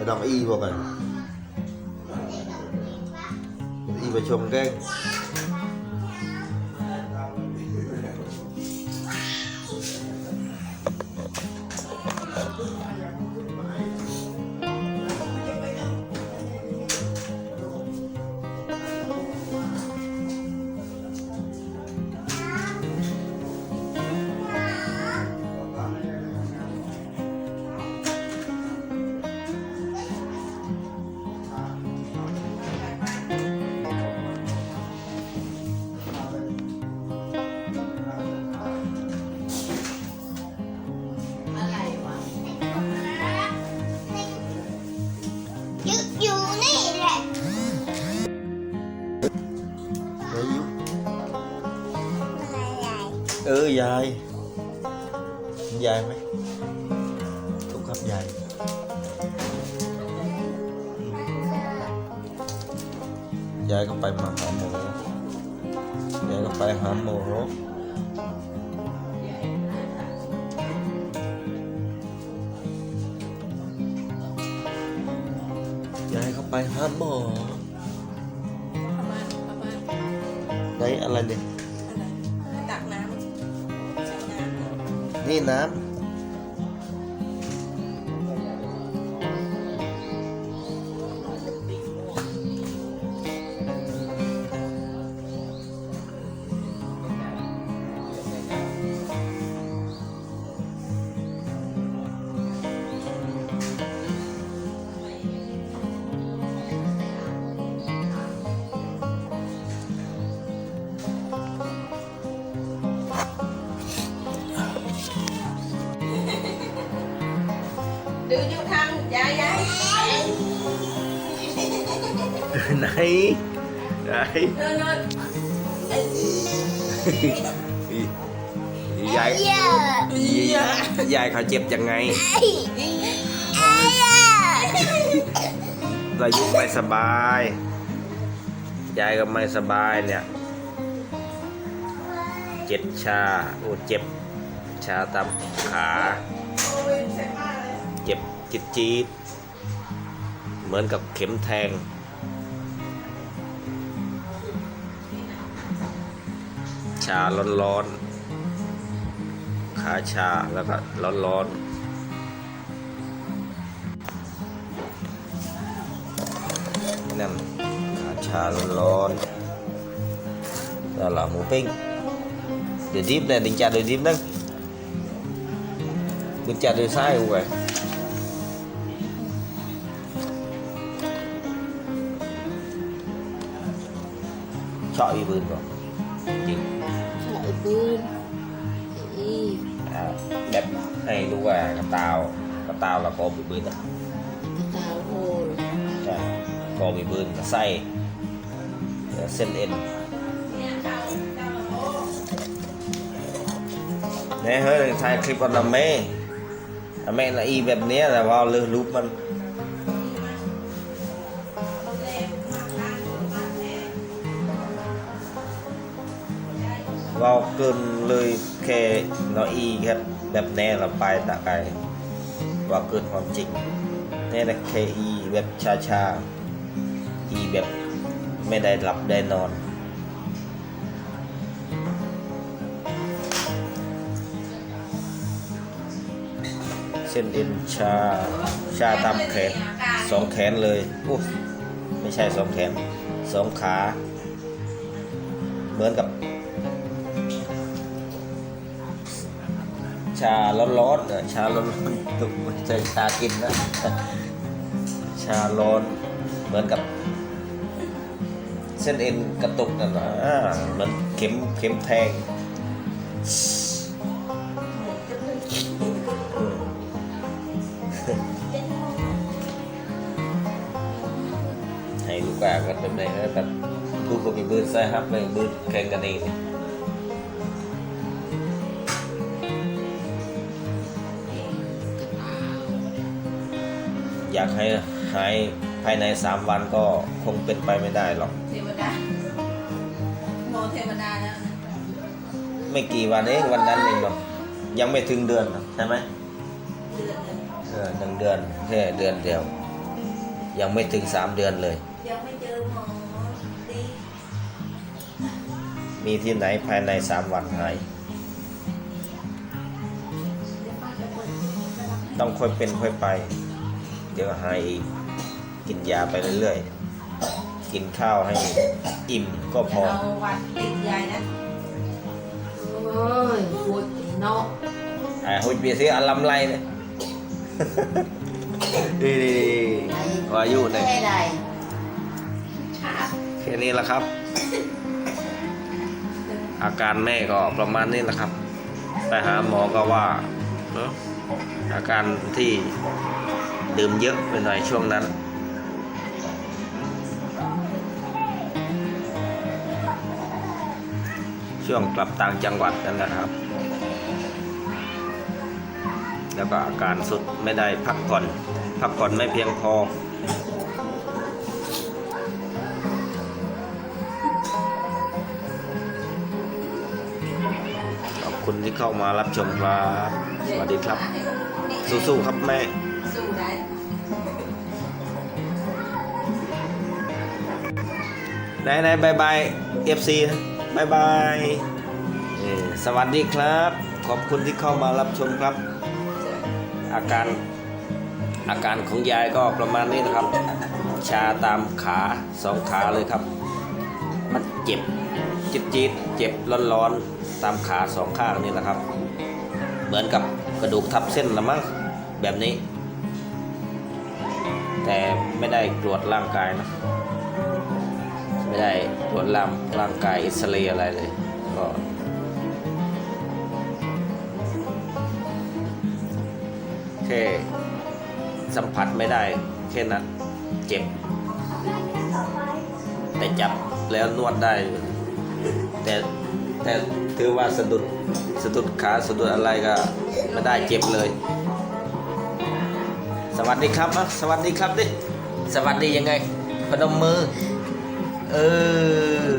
ไปดอง y vào rồi y vào chồng cái เออยายยายไหมทุกครับยายยายก็ไปมาหาหมอยายก็ไปหาหมอไปหาหมอปราณประาณได้อะไรเนี่ยำ này đấy เดินเดินยายยอะยายเขาเจ็บยังไงเรายุไม่สบาย ยายก็ไม่สบายเนี่ย เจ็บชา โอ้เจ็บ ชาตามขา เจ็บจี๊ดจี๊ดเหมือนกับเข็มแทง ชาร้อนร้อนๆ ขาชาแล้วก็ร้อนร้อนๆนั่นขาชาร้อนร้อนๆ đó là hủ ปิ้งเดี๋ยวดิบเนี่ยดึงจ่าเดี๋ยวดิบนั่งดึงจ่าเดี๋ยวซ้ายกูไปชอบอีบืนก่อนจริงใส่ ปืนอีอ่าแบบให้รู้ว่ากระตาวกระตาวแล้วก็มีบืนอะกระตาวโหดใช่ก็มีบืนกับไส้แล้วเส้นเอ็นเนี่ยเจ้าเจ้าโอ้เนี่ยเฮ้ยถ่ายคลิปวันละเมอเมนะอีแบบเนี้ยแต่ว่าเลือรูปมัน ว่าเกินเลยแค่น้อยอีแค่แบบแน่เราไปตะไกว่าเกินความจริงเนี่ยนะแค่อีแบบชาชาอีแบบไม่ได้หลับได้นอนเส้นเอ็นชา ชาตามแขนสองแขนเลยโอ้ไม่ใช่สองแขนสองขา เหมือนกับ ชาร้อนๆเออชาร้อนๆตุกใช่ชากินนะชาร้อนเหมือนกับเส้นเอ็นกระตุกนั่นนะเหมือนเข็มเข็มแทงให้ลูกกากันแบบไหนนะแบบลูกก็มีบืนใส่ครับเลยบืนแข่งกันเอง อยากให้หายภายในสามวันก็คงเป็นไปไม่ได้หรอก เทวดาโมเทวดาแล้วนะไม่กี่วันเองวันนั้นเองหรอกยังไม่ถึงเดือนหรอกใช่ไหมเดือนหนึ่งเออหนึ่งเดือนแค่เดือนเดียวเยังไม่ถึงสามเดือนเลย ยังไม่เจอหมอดีมีที่ไหนภายในสามวันหายต้องค่อยเป็นค่อยไป เดี๋ยวหายอีกกินยาไปเรื่อยๆ กินข้าวให้อิ่มก็พอเอาวัดติดยายนะ โอ้ยปวดเนาะไอ้หุ่นเบียร์ซื้ออันลำไรเนี่ย ดีดีวายุเนี่ยไม่ได้แค่นี้แหละครับ อาการแม่ก็ประมาณนี้แหละครับ ไปหาหมอก็ว่าเนอะอาการที่ ดื่มเยอะไปหน่อยช่วงนั้น ช่วงกลับต่างจังหวัดนั่นนะครับ แล้วก็อาการสุดไม่ได้พักผ่อน พักผ่อนไม่เพียงพอขอบคุณที่เข้ามารับชมครับ สวัสดีครับ สู้ๆครับแม่ นไหนบายบายเอฟซีบายบายสวัสดีครับ ขอบคุณที่เข้ามารับชมครับ อาการอาการของยายก็ประมาณนี้นะครับ ชาตามขาสองขาเลยครับ มันเจ็บจี๊ดจี๊ดเจ็บร้อนๆตามขาสองข้างนี่แหละครับ เหมือนกับกระดูกทับเส้นละมั้งแบบนี้ แต่ไม่ได้ตรวจร่างกายนะ ไม่ได้ตรวจร่างร่างกายอิสเรยอะไรเลย ก็แค่สัมผัสไม่ได้แค่นั้นเจ็บ แต่จับแล้วนวดได้ แต่แต่ถือว่าสะดุดสะดุดขาสะดุดอะไรก็ไม่ได้เจ็บเลย สวัสดีครับอะสวัสดีครับดิสวัสดียังไงพนมมือ เออ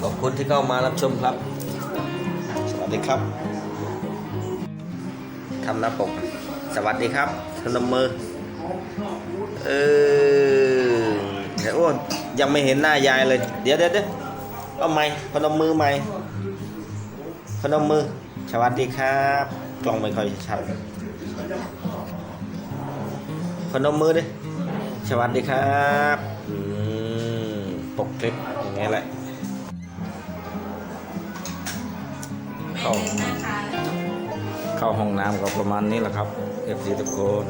ขอบคุณที่เข้ามารับชมครับ สวัสดีครับทำหน้าปกสวัสดีครับพนมมือ เออเดี๋ยวโอ้ยังไม่เห็นหน้ายายเลย เดี๋ยวเดี๋ยวเดี๋ยวเอาไม้พนมมือใหม่พนมมือ สวัสดีครับกล้องไม่ค่อยชัดพนมมือดิสวัสดีครับ กคลิปอย่างงี้แหละเดินหน้าเข้าห้องน้ำก็ประมาณนี้แหละครับเอฟซีทุกคน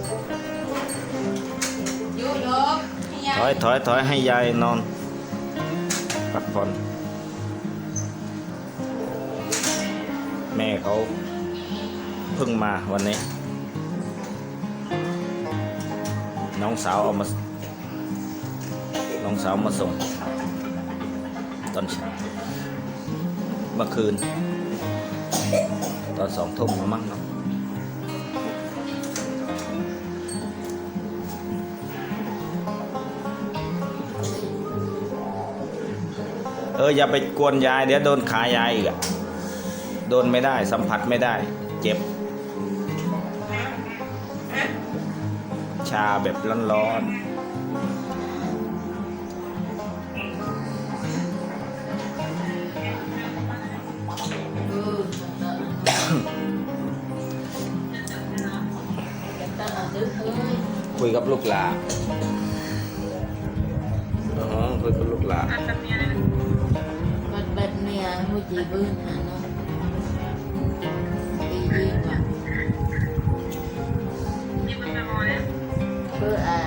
ถอยถอยถอยให้ยายนอนพักผ่อนแม่เขาเพิ่งมาวันนี้ น้องสาวเอามาน้องสาวมาส่ง ตอนเช้าเมื่อคืน ตอนสองทุ่มมั้งเนาะเอออย่าไปกวนยายเดี๋ยวโดนขายายอีกอะโดนไม่ได้สัมผัสไม่ได้ เจ็บ ชาแบบร้อนๆ คุยกับลูกหลานอ๋อคุยกับลูกหลานมันแบบเนี้ยหัวใจบื้นหาเนาะดีดีกว่าเพื่ออะ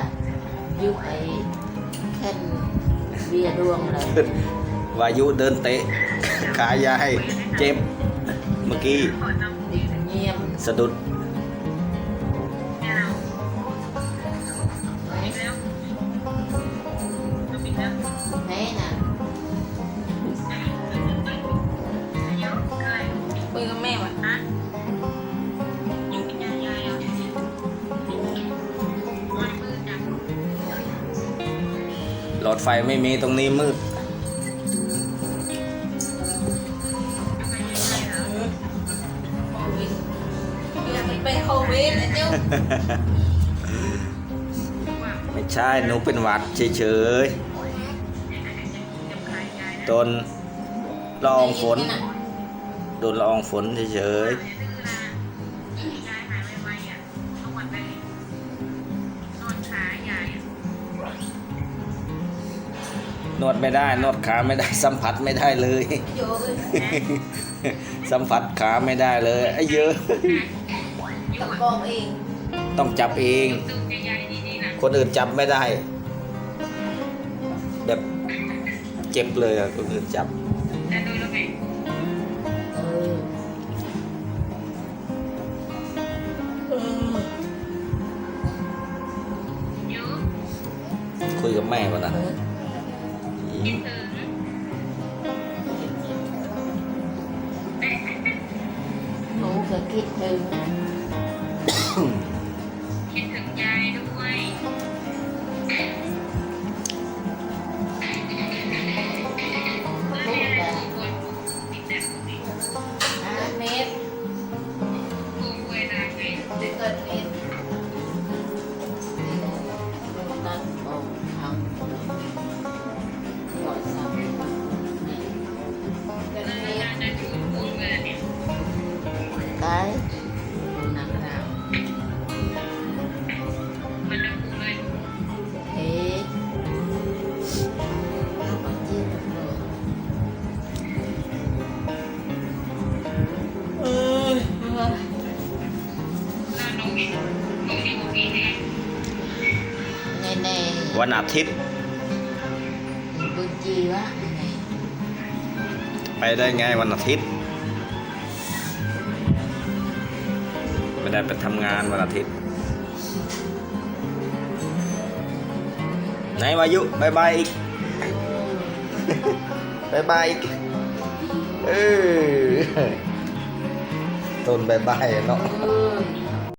ยุบไอ้แค่นเบียร์ดวงเลยวายุเดินเตะ ขายายเจ็บเมื่อกี้ดิเงียบสะดุด ไฟไม่มีตรงนี้มืดโควิดเนี่ยมันเป็นโควิดไอ้เจ้าไม่ใช่หนูเป็นหวัดเฉยๆโดนละอองฝนโดนละอองฝนเฉยๆ นวดไม่ได้ นวดขาไม่ได้ สัมผัสไม่ได้เลยโยเลยสัมผัสขาไม่ได้เลยไอ้เยอะตะกองเองต้องจับเอง คนอื่นจับไม่ได้ แบบเจ็บเลยอะคนอื่นจับ เออคุยกับแม่ก่อนนะห นอาทิตย์ๆบุญจีวะไงไปได้ไงวันอาทิตย์ไม่ได้ไปทำงานวันอาทิตย์ไหนวายุบายบายอีกบายบายอีกเออต้นบายบายเนาะเออ